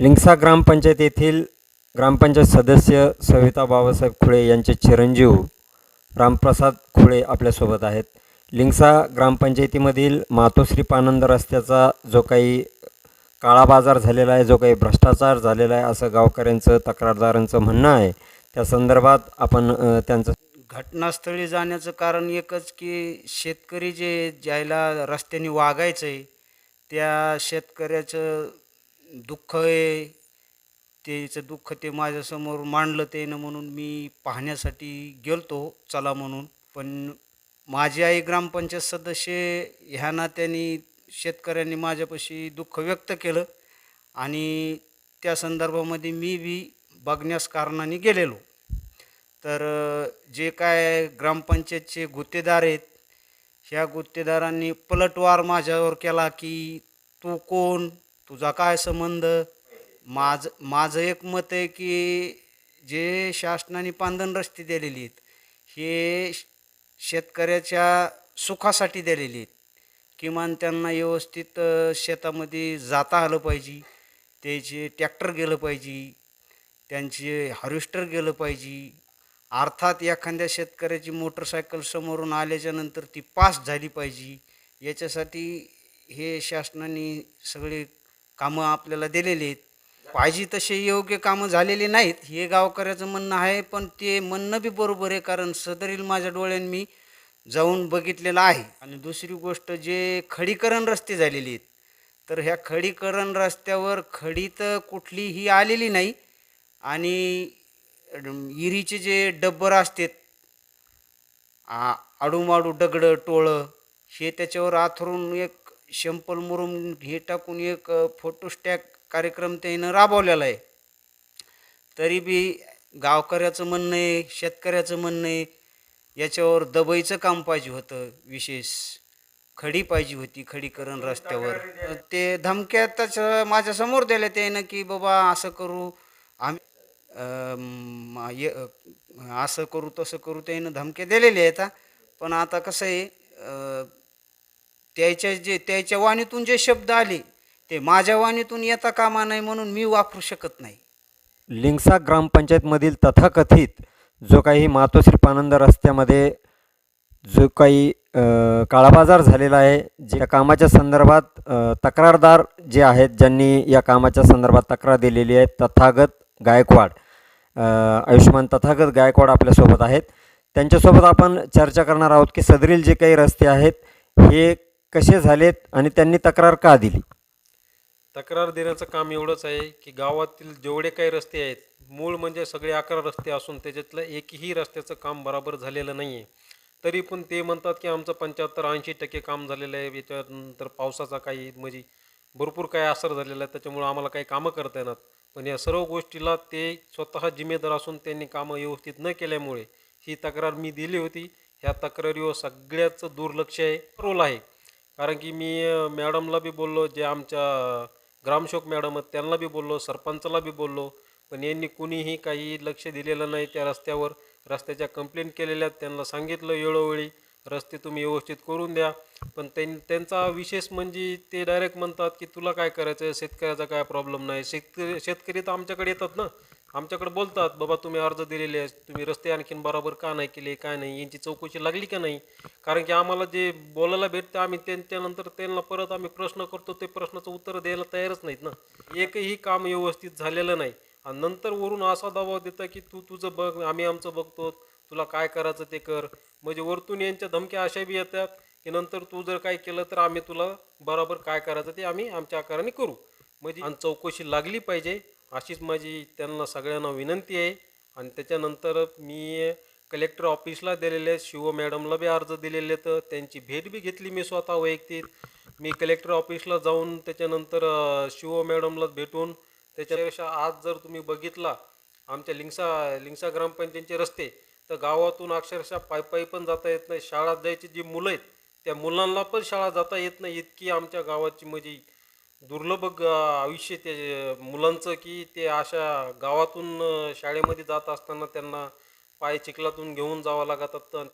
लिंगसा ग्रामपंचायत येथील ग्रामपंचायत सदस्य सविता बाबासाहेब खुळे यांचे चिरंजीव रामप्रसाद खुळे आपल्यासोबत आहेत. लिंगसा ग्रामपंचायतीमधील मातोश्री पानंद रस्त्याचा जो काही काळा बाजार झालेला आहे जो काही भ्रष्टाचार झालेला आहे असं गावकऱ्यांचं तक्रारदारांचं म्हणणं आहे. त्या संदर्भात आपण त्यांचं घटनास्थळी जाण्याचं कारण एकच की शेतकरी जे ज्याला रस्त्याने वागायचं आहे त्या शेतकऱ्याचं दुःख आहे त्याचं दुःख ते माझ्यासमोर मांडलं त्यानं म्हणून मी पाहण्यासाठी गेलतो चला म्हणून. पण माझी आई ग्रामपंचायत सदस्य ह्या नात्याने शेतकऱ्यांनी माझ्यापाशी दुःख व्यक्त केलं आणि त्या संदर्भामध्ये मी बी बघण्यास कारणाने गेलेलो. तर जे काय ग्रामपंचायतचे गुत्तेदार आहेत ह्या गुत्तेदारांनी पलटवार माझ्यावर केला की तू कोण? तुझा काय संबंध? माझं माझं एक मत आहे की जे शासनाने पांधन रस्ते दिलेली आहेत हे शेतकऱ्याच्या सुखासाठी दिलेली आहेत. किमान त्यांना व्यवस्थित शेतामध्ये जाता आलं पाहिजे त्याचे ट्रॅक्टर गेलं पाहिजे त्यांचे हार्वेस्टर गेलं पाहिजे. अर्थात एखाद्या शेतकऱ्याची मोटरसायकल समोरून आल्याच्यानंतर ती पास झाली पाहिजे. याच्यासाठी हे शासनाने सगळे कामं आपल्याला दिलेली आहेत. पाहिजे तसे योग्य कामं झालेली नाहीत हे गावकऱ्याचं म्हणणं आहे पण ते म्हणणं बी बरोबर आहे कारण सदरील माझ्या डोळ्यांनी मी जाऊन बघितलेलं आहे. आणि दुसरी गोष्ट जे खडीकरण रस्ते झालेले आहेत तर ह्या खडीकरण रस्त्यावर खडी तर कुठलीही आलेली नाही. आणि इरीचे जे डब्बर असतात आ आडूमाडू दगडं टोळं हे त्याच्यावर आथरून एक शंपल मुरुम हे टाकून एक फोटोस्टॅक कार्यक्रम त्यानं राबवलेला आहे. तरी बी गावकऱ्याचं म्हणणं आहे शेतकऱ्याचं म्हणणं आहे याच्यावर दबईचं काम पाहिजे होतं विशेष खडी पाहिजे होती खडीकरण रस्त्यावर. ते धमक्यातच माझ्यासमोर दिल्या त्यानं की बाबा असं करू आम्ही ये- असं करू तसं करू त्यानं धमक्या दिलेल्या आहेत पण आता कसं आहे त्याच्या जे त्याच्या वाणीतून जे शब्द आले ते माझ्या वाणीतून येता कामा नाही म्हणून मी वापरू शकत नाही. लिंगसा ग्रामपंचायतमधील तथाकथित जो काही मातोश्री पानंद रस्त्यामध्ये जो काही काळाबाजार झालेला आहे जे कामाच्या संदर्भात तक्रारदार जे आहेत ज्यांनी या कामाच्या संदर्भात तक्रार दिलेली आहे तथागत गायकवाड आयुष्यमान तथागत गायकवाड आपल्यासोबत आहेत. त्यांच्यासोबत आपण चर्चा करणार आहोत की सदरील जे काही रस्ते आहेत हे कसे झालेत आणि त्यांनी तक्रार का दिली? तक्रार देण्याचं काम एवढंच आहे की गावातील जेवढे काही रस्ते आहेत मूळ म्हणजे सगळे अकरा रस्ते असून त्याच्यातलं एकही रस्त्याचं काम बराबर झालेलं नाही आहे तरी पण ते म्हणतात की आमचं पंच्याहत्तर ऐंशी टक्के काम झालेलं आहे याच्यानंतर पावसाचा काही म्हणजे भरपूर काही असर झालेला आहे त्याच्यामुळं आम्हाला काही कामं करता येणार. पण या सर्व गोष्टीला ते स्वतः जिम्मेदार असून त्यांनी कामं व्यवस्थित न केल्यामुळे ही तक्रार मी दिली होती. ह्या तक्रारीवर सगळ्याचं दुर्लक्ष आहे रोल आहे. कारण की मी मॅडमला बी बोललो जे आमच्या ग्रामसेवक मॅडम आहेत त्यांना बी बोललो सरपंचाला बी बोललो पण यांनी कुणीही काही लक्ष दिलेलं नाही त्या रस्त्यावर. रस्त्याच्या कंप्लेंट केलेल्या आहेत त्यांना सांगितलं वेळोवेळी रस्ते तुम्ही व्यवस्थित करून द्या. पण त्यां त्यांचा विशेष म्हणजे ते डायरेक्ट म्हणतात की तुला काय करायचं आहे शेतकऱ्याचा काय प्रॉब्लेम नाही? शेतकरी शेतकरी तर आमच्याकडे येतात ना. आमच्याकडे बोलतात बाबा तुम्ही अर्ज दिलेले आहेत तुम्ही रस्ते आणखीन बरोबर का नाही केले काय नाही यांची चौकशी लागली का नाही? कारण की आम्हाला जे बोलायला भेटतं आम्ही त्यांच्यानंतर त्यांना परत आम्ही प्रश्न करतो ते प्रश्नाचं उत्तर द्यायला तयारच नाहीत ना. एकही काम व्यवस्थित झालेलं नाही. आणि नंतर वरून असा दबाव देता की तू तुझं बघ आम्ही आमचं बघतो तुला काय करायचं ते कर. म्हणजे वरतून यांच्या धमक्या अशा बी येतात की नंतर तू जर काय केलं तर आम्ही तुला बरोबर काय करायचं ते आम्ही आमच्या आकाराने करू. म्हणजे आणि चौकशी लागली पाहिजे. अशीच माझी त्यांना सगळ्यांना विनंती आहे. आणि त्याच्यानंतर मी कलेक्टर ऑफिसला दिलेले आहेत शिव मॅडमला बी अर्ज दिलेले तर त्यांची भेट बी घेतली मी स्वतः वैयक्तिक. मी कलेक्टर ऑफिसला जाऊन त्याच्यानंतर शिव मॅडमला भेटून त्याच्यापेक्षा आज जर तुम्ही बघितला आमच्या लिंगसा लिंगसा ग्रामपंचायतचे रस्ते तर गावातून अक्षरशः पायी पायी पण जाता येत नाही. शाळात जायची जी मुलं आहेत त्या मुलांना पण शाळा जाता येत नाही. इतकी आमच्या गावाची म्हणजे दुर्लभ ग- आयुष्य ते मुलांचं की ते अशा गावातून शाळेमध्ये जात असताना त्यांना पाय चिखलातून घेऊन जावं लागतात